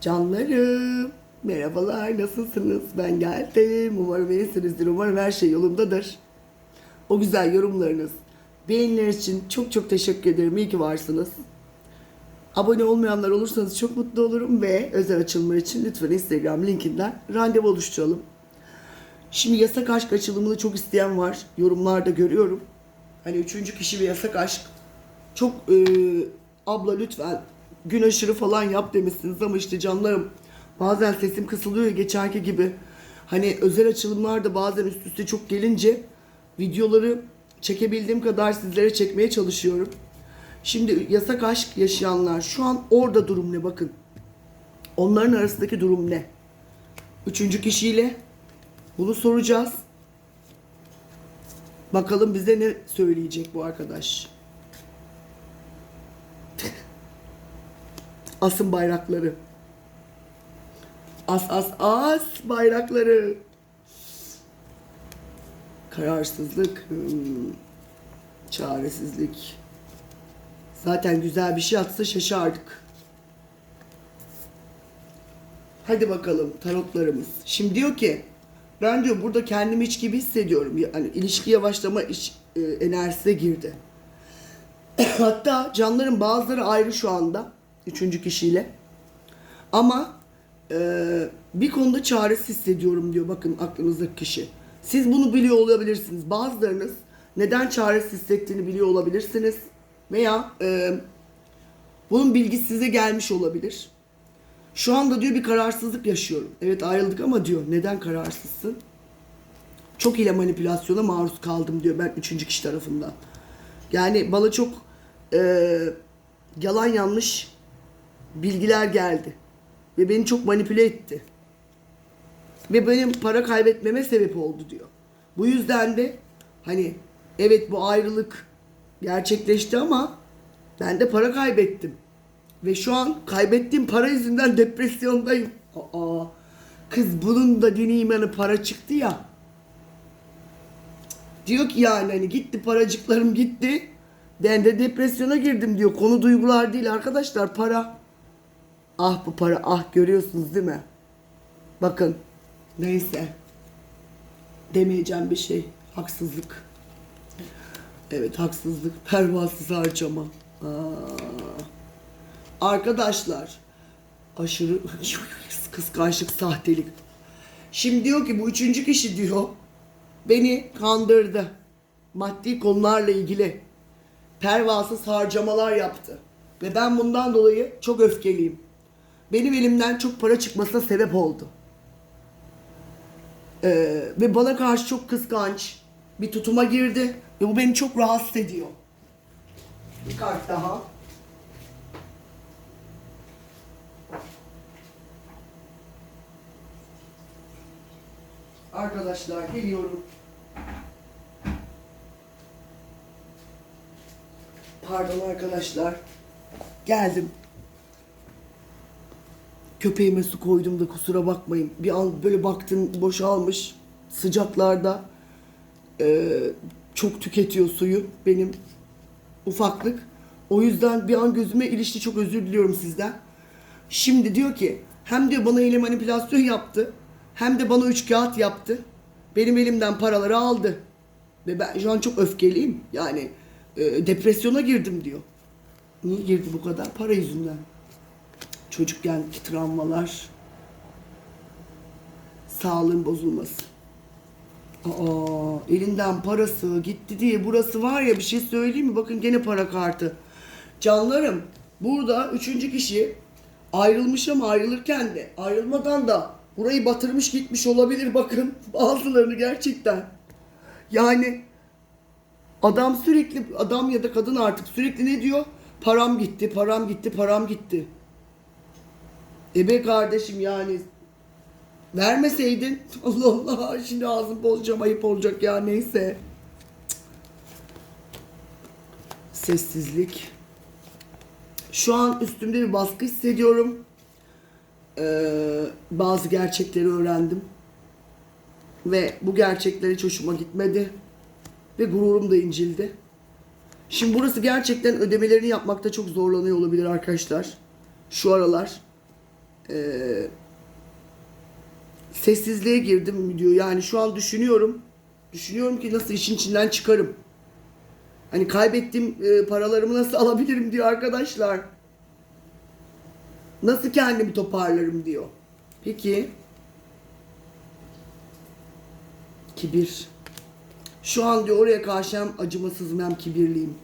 Canlarım, merhabalar, nasılsınız? Ben geldim. Umarım iyisinizdir, umarım her şey yolundadır. O güzel yorumlarınız, beğenileriniz için çok çok teşekkür ederim. İyi ki varsınız. Abone olmayanlar olursanız çok mutlu olurum ve özel açılımlar için lütfen Instagram linkinden randevu oluşturalım. Şimdi yasak aşk açılımını çok isteyen var. Yorumlarda görüyorum. Hani üçüncü kişi bir yasak aşk. Çok e, abla lütfen gün aşırı falan yap demişsiniz ama işte canlarım bazen sesim kısılıyor ya geçenki gibi. Hani özel açılımlar da bazen üst üste çok gelince videoları çekebildiğim kadar sizlere çekmeye çalışıyorum. Şimdi yasak aşk yaşayanlar şu an orada durum ne bakın. Onların arasındaki durum ne? Üçüncü kişiyle bunu soracağız. Bakalım bize ne söyleyecek bu arkadaş. Asın bayrakları. As as as bayrakları. Kararsızlık. hmm, Çaresizlik. Zaten güzel bir şey atsa şaşardık. Hadi bakalım tarotlarımız. Şimdi diyor ki ben diyor burada kendimi hiç gibi hissediyorum. Yani ilişki yavaşlama iş, e, enerjisine girdi. Hatta canların bazıları ayrı şu anda. Üçüncü kişiyle. Ama e, bir konuda çaresiz hissediyorum diyor bakın aklınızdaki kişi. Siz bunu biliyor olabilirsiniz. Bazılarınız neden çaresiz hissettiğini biliyor olabilirsiniz. Veya e, bunun bilgisi size gelmiş olabilir. Şu anda diyor bir kararsızlık yaşıyorum. Evet ayrıldık ama diyor neden kararsızsın? Çok ile manipülasyona maruz kaldım diyor ben üçüncü kişi tarafından. Yani bana çok e, yalan yanlış bilgiler geldi. Ve beni çok manipüle etti. Ve benim para kaybetmeme sebep oldu diyor. Bu yüzden de hani evet bu ayrılık gerçekleşti ama ben de para kaybettim. Ve şu an kaybettiğim para yüzünden depresyondayım. Aa, kız bunun da dini imanı para çıktı ya. Diyor ki yani hani gitti paracıklarım gitti. Ben de depresyona girdim diyor. Konu duygular değil arkadaşlar para. Ah bu para ah görüyorsunuz değil mi? Bakın neyse. Demeyeceğim bir şey. Haksızlık. Evet haksızlık. Pervasız harcama. Aa. Arkadaşlar aşırı kıskançlık, sahtelik. Şimdi diyor ki bu üçüncü kişi diyor beni kandırdı. Maddi konularla ilgili pervasız harcamalar yaptı. Ve ben bundan dolayı çok öfkeliyim. Benim elimden çok para çıkmasına sebep oldu. Ee, ve bana karşı çok kıskanç bir tutuma girdi. Ve bu beni çok rahatsız ediyor. Bir kart daha. Arkadaşlar geliyorum. Pardon arkadaşlar. Geldim. Köpeğime su koydum da kusura bakmayın. Bir an böyle baktım boşalmış. Sıcaklarda eee, çok tüketiyor suyu benim ufaklık. O yüzden bir an gözüme ilişti. Çok özür diliyorum sizden. Şimdi diyor ki hem diyor bana ile manipülasyon yaptı hem de bana üç kağıt yaptı. Benim elimden paraları aldı. Ve ben şu an çok öfkeliyim. Yani e, depresyona girdim diyor. Niye girdi bu kadar? Para yüzünden. Çocukkenki travmalar. Sağlığın bozulması. Aa, elinden parası gitti diye burası var ya bir şey söyleyeyim mi? Bakın gene para kartı. Canlarım burada üçüncü kişi ayrılmış ama ayrılırken de ayrılmadan da burayı batırmış gitmiş olabilir bakın bazılarını gerçekten. Yani adam sürekli adam ya da kadın artık sürekli ne diyor? Param gitti, param gitti, param gitti. Ebe kardeşim yani vermeseydin Allah Allah şimdi ağzım bozacağım ayıp olacak ya neyse. Sessizlik. Şu an üstümde bir baskı hissediyorum. Ee, bazı gerçekleri öğrendim. Ve bu gerçekler hiç hoşuma gitmedi. Ve gururum da incildi. Şimdi burası gerçekten ödemelerini yapmakta çok zorlanıyor olabilir arkadaşlar. Şu aralar. Eee, sessizliğe girdim diyor. Yani şu an düşünüyorum. Düşünüyorum ki nasıl işin içinden çıkarım. Hani kaybettiğim e, paralarımı nasıl alabilirim diyor arkadaşlar. Nasıl kendimi toparlarım diyor. Peki. Kibir. Şu an diyor oraya karşı hem acımasızım hem kibirliyim.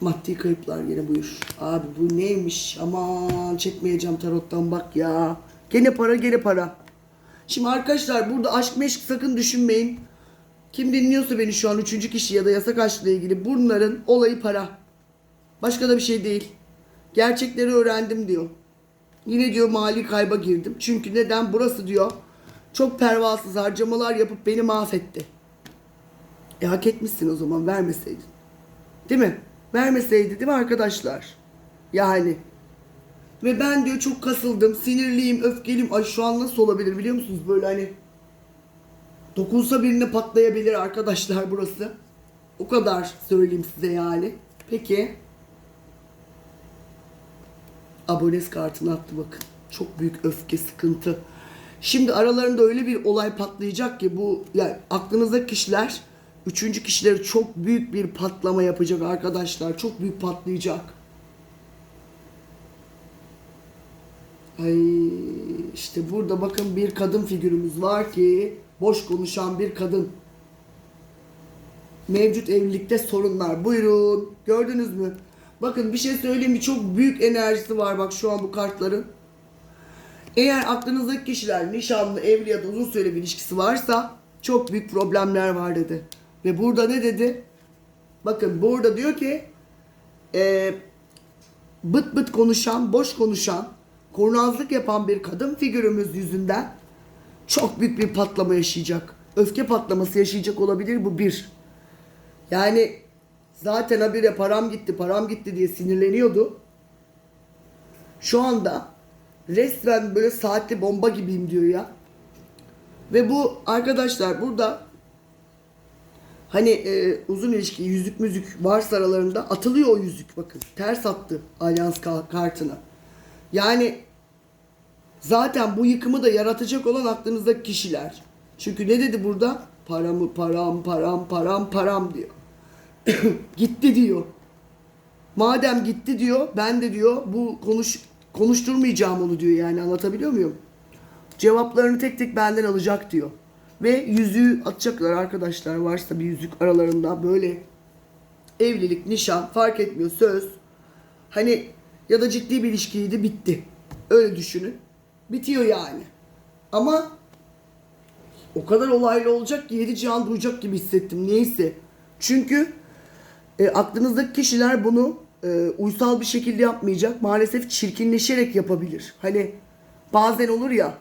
Maddi kayıplar yine buyur. Abi bu neymiş? Aman çekmeyeceğim tarottan bak ya. Gene para gene para. Şimdi arkadaşlar burada aşk meşk sakın düşünmeyin. Kim dinliyorsa beni şu an üçüncü kişi ya da yasak aşkla ilgili bunların olayı para. Başka da bir şey değil. Gerçekleri öğrendim diyor. Yine diyor mali kayba girdim. Çünkü neden? Burası diyor çok pervasız harcamalar yapıp beni mahvetti. E hak etmişsin o zaman vermeseydin. Değil mi? Vermeseydi değil mi arkadaşlar? Yani. Ve ben diyor çok kasıldım, sinirliyim, öfkeliyim. Ay şu an nasıl olabilir biliyor musunuz? Böyle hani dokunsa birine patlayabilir arkadaşlar burası. O kadar söyleyeyim size yani. Peki. Abones kartını attı bakın. Çok büyük öfke, sıkıntı. Şimdi aralarında öyle bir olay patlayacak ki bu yani aklınızdaki kişiler üçüncü kişileri çok büyük bir patlama yapacak arkadaşlar. Çok büyük patlayacak. Ay işte burada bakın bir kadın figürümüz var ki boş konuşan bir kadın. Mevcut evlilikte sorunlar. Buyurun. Gördünüz mü? Bakın bir şey söyleyeyim mi? Çok büyük enerjisi var bak şu an bu kartların. Eğer aklınızdaki kişiler nişanlı, evli ya da uzun süreli bir ilişkisi varsa çok büyük problemler var dedi. Ve burada ne dedi? Bakın burada diyor ki e, bıt bıt konuşan, boş konuşan, kurnazlık yapan bir kadın figürümüz yüzünden çok büyük bir patlama yaşayacak. Öfke patlaması yaşayacak olabilir bu bir. Yani zaten habire param gitti, param gitti diye sinirleniyordu. Şu anda resmen böyle saatli bomba gibiyim diyor ya. Ve bu arkadaşlar burada hani e, uzun ilişki yüzük müzük varsa aralarında atılıyor o yüzük bakın. Ters attı alyans ka- kartını. Yani zaten bu yıkımı da yaratacak olan aklınızdaki kişiler. Çünkü ne dedi burada? Paramı param param param param diyor. gitti diyor. Madem gitti diyor ben de diyor bu konuş konuşturmayacağım onu diyor yani anlatabiliyor muyum? Cevaplarını tek tek benden alacak diyor. Ve yüzüğü atacaklar arkadaşlar varsa bir yüzük aralarında böyle evlilik, nişan fark etmiyor söz. Hani ya da ciddi bir ilişkiydi bitti. Öyle düşünün. Bitiyor yani. Ama o kadar olaylı olacak ki yedi cihan duyacak gibi hissettim. Neyse. Çünkü e, aklınızdaki kişiler bunu e, uysal bir şekilde yapmayacak. Maalesef çirkinleşerek yapabilir. Hani bazen olur ya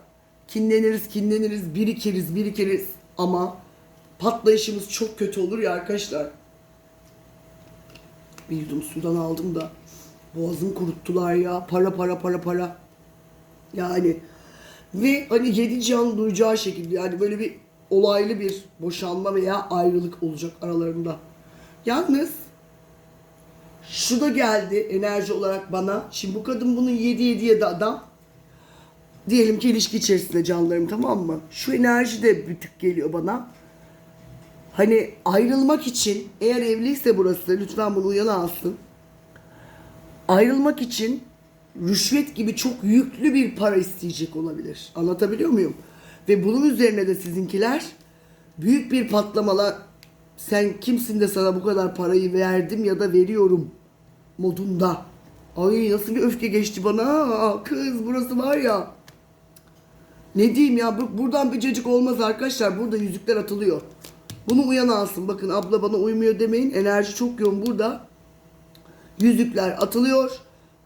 kinleniriz, kinleniriz, birikiriz, birikiriz ama patlayışımız çok kötü olur ya arkadaşlar. Bir yudum sudan aldım da boğazım kuruttular ya. Para para para para. Yani ve hani yedi can duyacağı şekilde yani böyle bir olaylı bir boşanma veya ayrılık olacak aralarında. Yalnız şu da geldi enerji olarak bana. Şimdi bu kadın bunu yedi yedi yedi adam. Diyelim ki ilişki içerisinde canlarım tamam mı? Şu enerji de bir tık geliyor bana. Hani ayrılmak için eğer evliyse burası lütfen bunu uyana alsın. Ayrılmak için rüşvet gibi çok yüklü bir para isteyecek olabilir. Anlatabiliyor muyum? Ve bunun üzerine de sizinkiler büyük bir patlamalar sen kimsin de sana bu kadar parayı verdim ya da veriyorum modunda. Ay nasıl bir öfke geçti bana. Kız burası var ya. Ne diyeyim ya bu- buradan bir cacık olmaz arkadaşlar. Burada yüzükler atılıyor. Bunu uyan alsın. Bakın abla bana uymuyor demeyin. Enerji çok yoğun burada. Yüzükler atılıyor.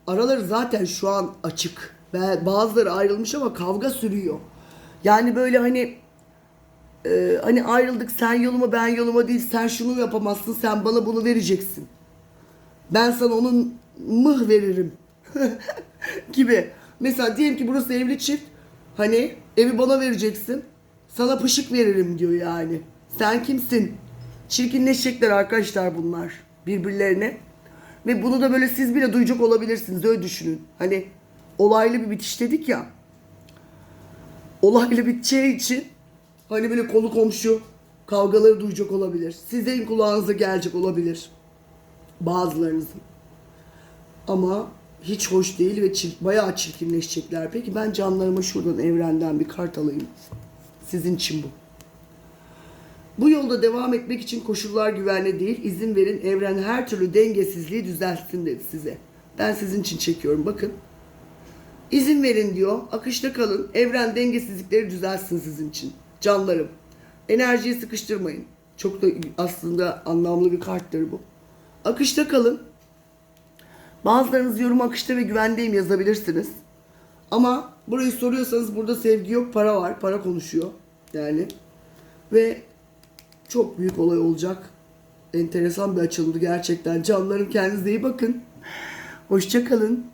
Araları zaten şu an açık. Ve bazıları ayrılmış ama kavga sürüyor. Yani böyle hani e, hani ayrıldık sen yoluma ben yoluma değil sen şunu yapamazsın sen bana bunu vereceksin. Ben sana onun mıh veririm gibi. Mesela diyelim ki burası evli çift. Hani evi bana vereceksin. Sana pışık veririm diyor yani. Sen kimsin? Çirkinleşecekler arkadaşlar bunlar birbirlerine. Ve bunu da böyle siz bile duyacak olabilirsiniz. Öyle düşünün. Hani olaylı bir bitiş dedik ya. Olaylı biteceği için hani böyle konu komşu kavgaları duyacak olabilir. Sizin kulağınıza gelecek olabilir. Bazılarınızın. Ama hiç hoş değil ve çir- bayağı çirkinleşecekler. Peki ben canlarıma şuradan evrenden bir kart alayım. Sizin için bu. Bu yolda devam etmek için koşullar güvenli değil. İzin verin evren her türlü dengesizliği düzeltsin dedi size. Ben sizin için çekiyorum bakın. İzin verin diyor. Akışta kalın. Evren dengesizlikleri düzelsin sizin için. Canlarım. Enerjiyi sıkıştırmayın. Çok da aslında anlamlı bir karttır bu. Akışta kalın. Bazılarınız yorum akışta ve güvendeyim yazabilirsiniz. Ama burayı soruyorsanız burada sevgi yok, para var. Para konuşuyor. Yani. Ve çok büyük olay olacak. Enteresan bir açılımdı gerçekten. Canlarım kendinize iyi bakın. Hoşça kalın.